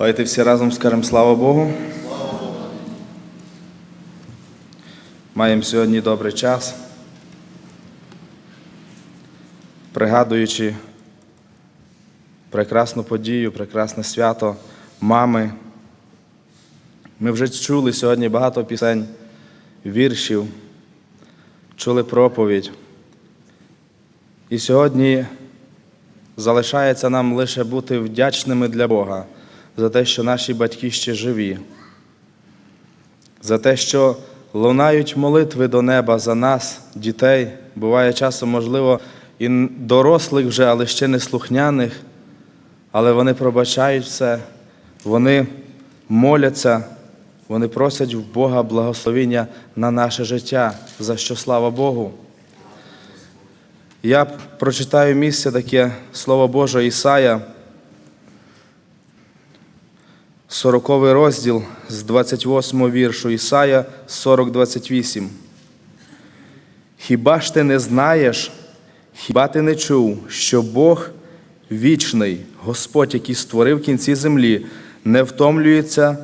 Давайте всі разом скажемо слава Богу. Маємо сьогодні добрий час. Пригадуючи прекрасну подію, прекрасне свято мами. Ми вже чули сьогодні багато пісень, віршів, чули проповідь. І сьогодні залишається нам лише бути вдячними для Бога за те, що наші батьки ще живі, за те, що лунають молитви до неба за нас, дітей, буває часом, можливо, і дорослих вже, але ще не слухняних, але вони пробачають все, вони моляться, вони просять в Бога благословіння на наше життя, за що слава Богу. Я прочитаю місце таке Слово Боже Ісая, 40 розділ з 28 віршу Ісая 40-28. Хіба ж ти не знаєш, хіба ти не чув, що Бог вічний, Господь, який створив кінці землі, не втомлюється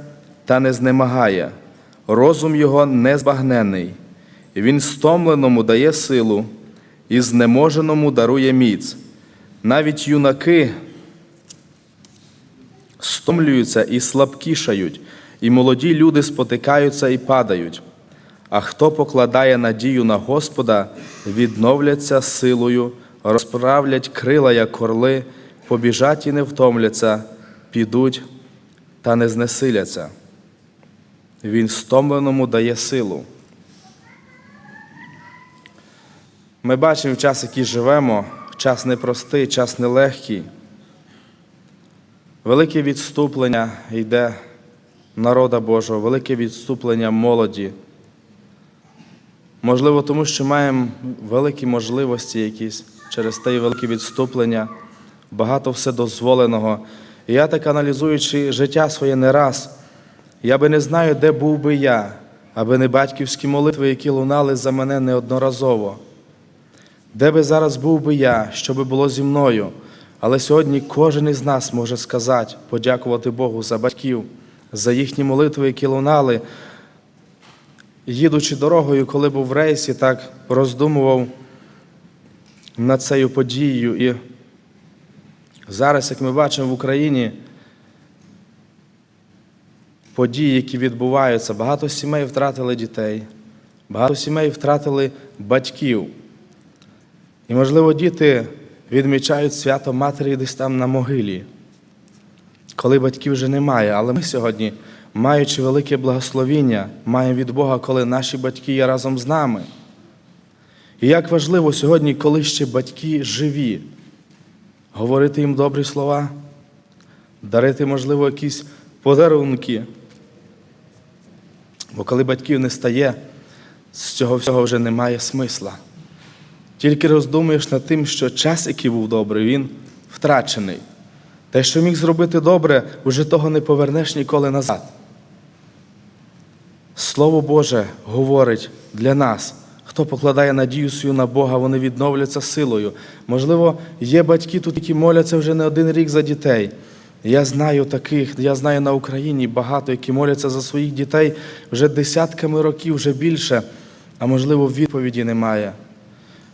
та не знемагає, розум його незбагнений, він стомленому дає силу і знеможеному дарує міць. Навіть юнаки стомлюються і слабкішають, і молоді люди спотикаються і падають. А хто покладає надію на Господа, відновляться силою, розправлять крила, як орли, побіжать і не втомляться, підуть та не знесиляться. Він стомленому дає силу. Ми бачимо час, який живемо, час непростий, час нелегкий. Велике відступлення йде народа Божого, велике відступлення молоді. Можливо, тому що маємо великі можливості якісь через те велике відступлення, багато вседозволеного. І я так аналізуючи життя своє не раз, я би не знаю, де був би я, аби не батьківські молитви, які лунали за мене неодноразово. Де би зараз був би я, що би було зі мною? Але сьогодні кожен із нас може сказати, подякувати Богу за батьків, за їхні молитви, які лунали. Їдучи дорогою, коли був в рейсі, так роздумував над цією подією. І зараз, як ми бачимо в Україні, події, які відбуваються, багато сімей втратили дітей, багато сімей втратили батьків. І, можливо, діти відмічають свято Матері десь там на могилі, коли батьків вже немає. Але ми сьогодні, маючи велике благословіння, маємо від Бога, коли наші батьки є разом з нами. І як важливо сьогодні, коли ще батьки живі, говорити їм добрі слова, дарити, можливо, якісь подарунки. Бо коли батьків не стає, з цього всього вже немає смисла. Тільки роздумуєш над тим, що час, який був добрий, він втрачений. Те, що міг зробити добре, вже того не повернеш ніколи назад. Слово Боже говорить для нас, хто покладає надію свою на Бога, вони відновляться силою. Можливо, є батьки тут, які моляться вже не один рік за дітей. Я знаю таких, я знаю на Україні багато, які моляться за своїх дітей вже десятками років, вже більше, а можливо, відповіді немає.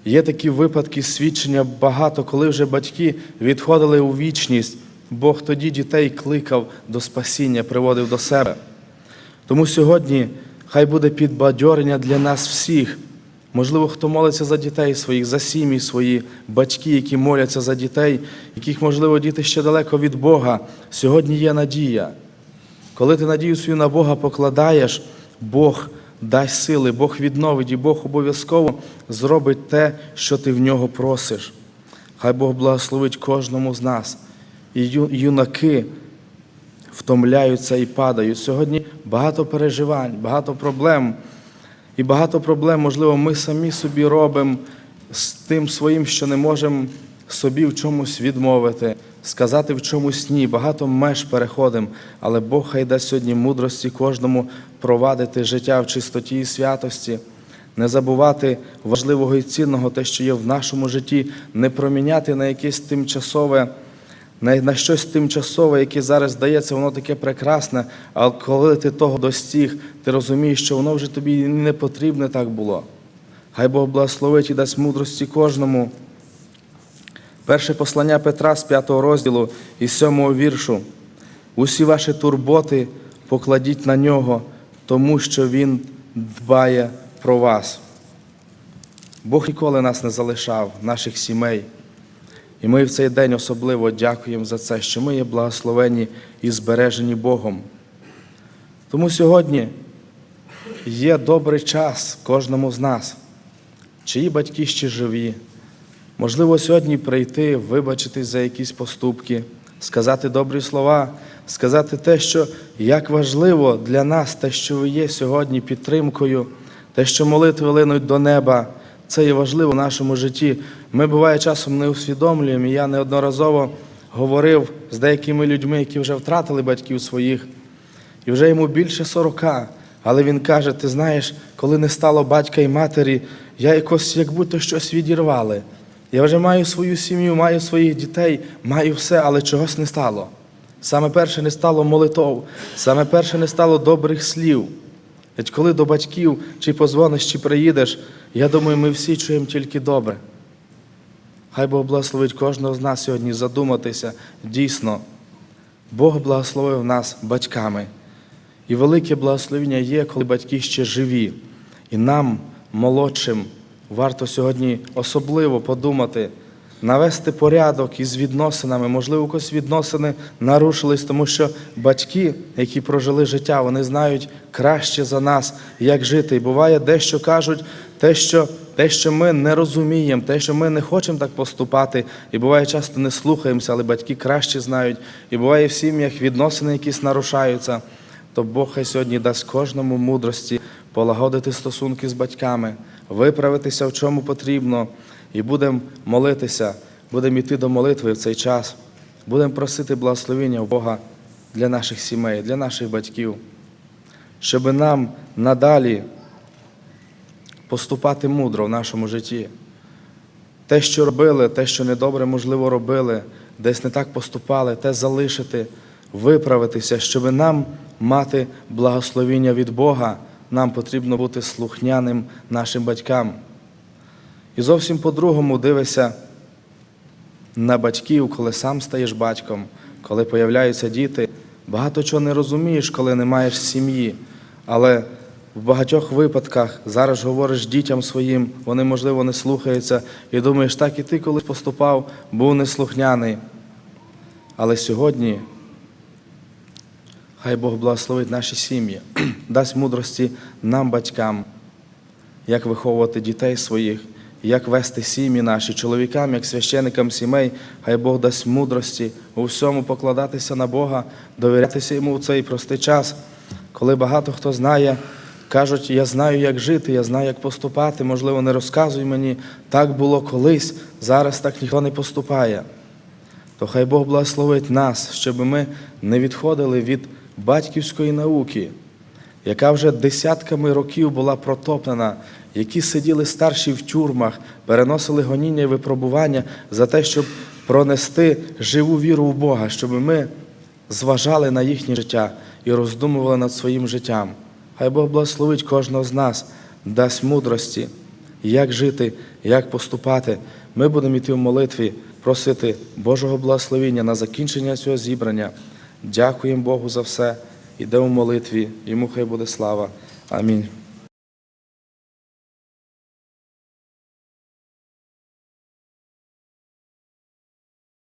Є такі випадки свідчення багато, коли вже батьки відходили у вічність, Бог тоді дітей кликав до спасіння, приводив до себе. Тому сьогодні хай буде підбадьорення для нас всіх. Можливо, хто молиться за дітей своїх, за сім'ї свої, батьки, які моляться за дітей, яких, можливо, діти ще далеко від Бога. Сьогодні є надія. Коли ти надію свою на Бога покладаєш, Бог дасть сили, Бог відновить, і Бог обов'язково зробить те, що ти в нього просиш. Хай Бог благословить кожному з нас. І юнаки втомляються і падають. Сьогодні багато переживань, багато проблем. І багато проблем, можливо, ми самі собі робимо з тим своїм, що не можемо собі в чомусь відмовити, сказати в чомусь ні. Багато меж переходимо, але Бог хай дасть сьогодні мудрості кожному провадити життя в чистоті і святості, не забувати важливого і цінного те, що є в нашому житті, не проміняти на якесь тимчасове на, щось тимчасове, яке зараз здається, воно таке прекрасне, але коли ти того достиг, ти розумієш, що воно вже тобі не потрібне так було. Хай Бог благословить і дасть мудрості кожному. Перше послання Петра з 5 розділу і 7 віршу. Усі ваші турботи покладіть на нього, тому що Він дбає про вас. Бог ніколи нас не залишав, наших сімей. І ми в цей день особливо дякуємо за це, що ми є благословені і збережені Богом. Тому сьогодні є добрий час кожному з нас, чиї батьки ще живі. Можливо, сьогодні прийти, вибачитись за якісь поступки, сказати добрі слова, сказати те, що як важливо для нас, те, що ви є сьогодні підтримкою, те, що молитви линуть до неба, це є важливо в нашому житті. Ми буває часом не усвідомлюємо. і Я неодноразово говорив з деякими людьми, які вже втратили батьків своїх, і вже йому більше сорока. Але він каже: ти знаєш, коли не стало батька і матері, я якось як будто щось відірвали. Я вже маю свою сім'ю, маю своїх дітей, маю все, але чогось не стало. Саме перше не стало молитов, саме перше не стало добрих слів. Ведь коли до батьків чи позвониш, чи приїдеш, я думаю, ми всі чуємо тільки добре. Хай Бог благословить кожного з нас сьогодні задуматися. Дійсно, Бог благословив нас батьками. І велике благословення є, коли батьки ще живі. І нам, молодшим, варто сьогодні особливо подумати, навести порядок із відносинами. Можливо, якось відносини нарушились, тому що батьки, які прожили життя, вони знають краще за нас, як жити. І буває дещо кажуть, те, що, те, що ми не розуміємо, те, що ми не хочемо так поступати, і буває часто не слухаємося, але батьки краще знають. І буває в сім'ях відносини якісь нарушаються то Бог хай сьогодні дасть кожному мудрості полагодити стосунки з батьками, виправитися в чому потрібно, і будемо молитися, будемо йти до молитви в цей час, будемо просити благословення в Бога для наших сімей, для наших батьків, щоб нам надалі поступати мудро в нашому житті. Те, що робили, те, що недобре, можливо, робили, десь не так поступали, те залишити, виправитися, щоб нам мати благословіння від Бога, нам потрібно бути слухняним нашим батькам. І зовсім по-другому дивися на батьків, коли сам стаєш батьком, коли появляються діти. Багато чого не розумієш, коли не маєш сім'ї. Але в багатьох випадках зараз говориш дітям своїм, вони, можливо, не слухаються, і думаєш, так і ти колись поступав, був неслухняний. Але сьогодні хай Бог благословить наші сім'ї, дасть мудрості нам, батькам, як виховувати дітей своїх, як вести сім'ї наші, чоловікам, як священикам сімей, хай Бог дасть мудрості у всьому покладатися на Бога, довірятися йому у цей простий час, коли багато хто знає. Кажуть, я знаю, як жити, я знаю, як поступати. Можливо, не розказуй мені, так було колись, зараз так ніхто не поступає. То хай Бог благословить нас, щоб ми не відходили від батьківської науки, яка вже десятками років була протоплена, які сиділи старші в тюрмах, переносили гоніння і випробування за те, щоб пронести живу віру в Бога, щоб ми зважали на їхнє життя і роздумували над своїм життям. Хай Бог благословить кожного з нас, дасть мудрості, як жити, як поступати. Ми будемо йти в молитві, просити Божого благословення на закінчення цього зібрання. Дякуємо Богу за все. Іде в молитві, йому хай буде слава. Амінь.